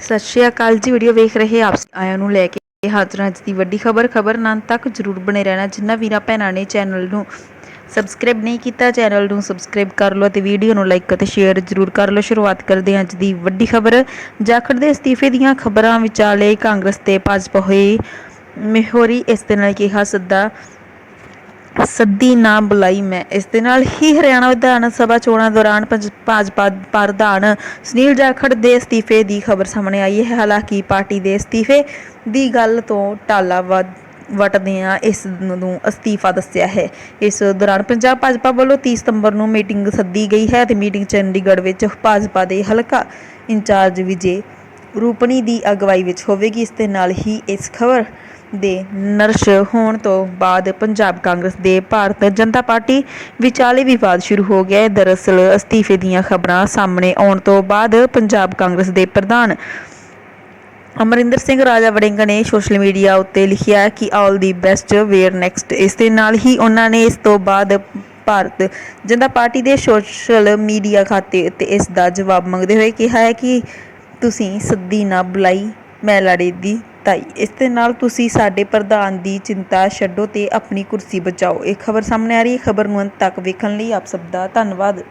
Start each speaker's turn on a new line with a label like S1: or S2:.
S1: ਸਤਿ ਸ਼੍ਰੀ ਅਕਾਲ ਜੀ ਵੀਡੀਓ ਵੇਖ ਰਹੇ ਆਪ ਆਇਆਂ ਨੂੰ ਲੈ ਕੇ ਹਾਜ਼ਰ ਅੱਜ ਦੀ ਵੱਡੀ ਖਬਰ। ਖਬਰ ਨਾਲ ਤੱਕ ਜਰੂਰ ਬਣੇ ਰਹਿਣਾ, ਜਿੰਨਾ ਵੀਰਾਂ ਭੈਣਾਂ ਨੇ ਚੈਨਲ ਨੂੰ ਸਬਸਕ੍ਰਾਈਬ ਨਹੀਂ ਕੀਤਾ ਚੈਨਲ ਨੂੰ ਸਬਸਕ੍ਰਾਈਬ ਕਰ ਲਓ ਤੇ ਵੀਡੀਓ ਨੂੰ ਲਾਈਕ ਅਤੇ ਸ਼ੇਅਰ ਜਰੂਰ ਕਰ ਲਓ। ਸ਼ੁਰੂਆਤ ਕਰਦੇ ਹਾਂ ਅੱਜ ਦੀ ਵੱਡੀ ਖਬਰ। ਜਾਖੜ ਦੇ ਅਸਤੀਫੇ ਦੀਆਂ ਖਬਰਾਂ ਵਿਚਾਲੇ ਕਾਂਗਰਸ ਤੇ ਭਾਜਪਾ ਹੋਈ ਮਿਹੋਰੀ ਇਸ ਦੇ ਨਾਲ ਕਿਹਾ ਸੱਦਾ। ਸੱਦੀ ਨਾ ਬੁਲਾਈ ਮੈਂ। ਇਸ ਦੇ ਨਾਲ ਹੀ ਹਰਿਆਣਾ ਵਿਧਾਨ ਸਭਾ ਚੋਣਾਂ ਦੌਰਾਨ ਪੰਜ- ਭਾਜਪਾ ਪ੍ਰਧਾਨ ਸੁਨੀਲ ਜਾਖੜ ਦੇ ਅਸਤੀਫੇ ਦੀ ਖਬਰ ਸਾਹਮਣੇ ਆਈ ਹੈ। ਹਾਲਾਂਕਿ ਪਾਰਟੀ ਦੇ ਅਸਤੀਫੇ ਦੀ ਗੱਲ ਤੋਂ ਟਾਲਾ ਵੱਧ, ਵਟਦਿਆਂ ਇਸ ਨੂੰ ਅਸਤੀਫਾ ਦੱਸਿਆ ਹੈ। ਇਸ ਦੌਰਾਨ ਪੰਜਾਬ ਭਾਜਪਾ ਵੱਲੋਂ 30 ਸਤੰਬਰ ਨੂੰ ਮੀਟਿੰਗ ਸੱਦੀ ਗਈ ਹੈ ਤੇ ਮੀਟਿੰਗ ਚੰਡੀਗੜ੍ਹ ਵਿੱਚ ਭਾਜਪਾ ਦੇ ਹਲਕਾ ਇੰਚਾਰਜ ਵਿਜੇ ਰੂਪਣੀ ਦੀ ਅਗਵਾਈ ਵਿੱਚ ਹੋਵੇਗੀ। ਇਸ ਦੇ ਨਾਲ ਹੀ ਇਸ ਖਬਰ ਦੇ ਨਰਸ਼ ਹੋਣ ਤੋਂ ਬਾਅਦ ਪੰਜਾਬ ਕਾਂਗਰਸ ਦੇ ਭਾਰਤ ਜਨਤਾ ਪਾਰਟੀ ਵਿਚਾਲੇ ਵਿਵਾਦ ਸ਼ੁਰੂ ਹੋ ਗਿਆ ਹੈ। ਦਰਅਸਲ ਅਸਤੀਫੇ ਦੀਆਂ ਖਬਰਾਂ ਸਾਹਮਣੇ ਆਉਣ ਤੋਂ ਬਾਅਦ ਪੰਜਾਬ ਕਾਂਗਰਸ ਦੇ ਪ੍ਰਧਾਨ ਅਮਰਿੰਦਰ ਸਿੰਘ ਰਾਜਾ ਵੜਿੰਗ ਨੇ ਸੋਸ਼ਲ ਮੀਡੀਆ ਉੱਤੇ ਲਿਖਿਆ ਕਿ all the best, where next. ਇਸ ਦੇ ਨਾਲ ਹੀ ਉਹਨਾਂ ਨੇ ਇਸ ਤੋਂ ਬਾਅਦ ਭਾਰਤ ਜਨਤਾ ਪਾਰਟੀ ਦੇ ਸੋਸ਼ਲ ਮੀਡੀਆ ਖਾਤੇ ਉੱਤੇ ਇਸ ਦਾ ਜਵਾਬ ਮੰਗਦੇ ਹੋਏ ਕਿਹਾ ਹੈ ਕਿ ਤੁਸੀਂ ਸੱਦੀ ਨਾ ਬੁਲਾਈ, ਮੈਂ ਲੜੇ ਦੀ ਤਾਈ। ਇਸ ਦੇ ਨਾਲ ਤੁਸੀਂ ਸਾਡੇ ਪ੍ਰਧਾਨ ਦੀ ਚਿੰਤਾ ਛੱਡੋ ਤੇ ਆਪਣੀ ਕੁਰਸੀ ਬਚਾਓ। ਇਹ ਖਬਰ ਸਾਹਮਣੇ ਆ ਰਹੀ ਹੈ। ਖਬਰ ਨੂੰ ਅੰਤ ਤੱਕ ਵੇਖਣ ਲਈ ਆਪ ਸਭ ਦਾ ਧੰਨਵਾਦ।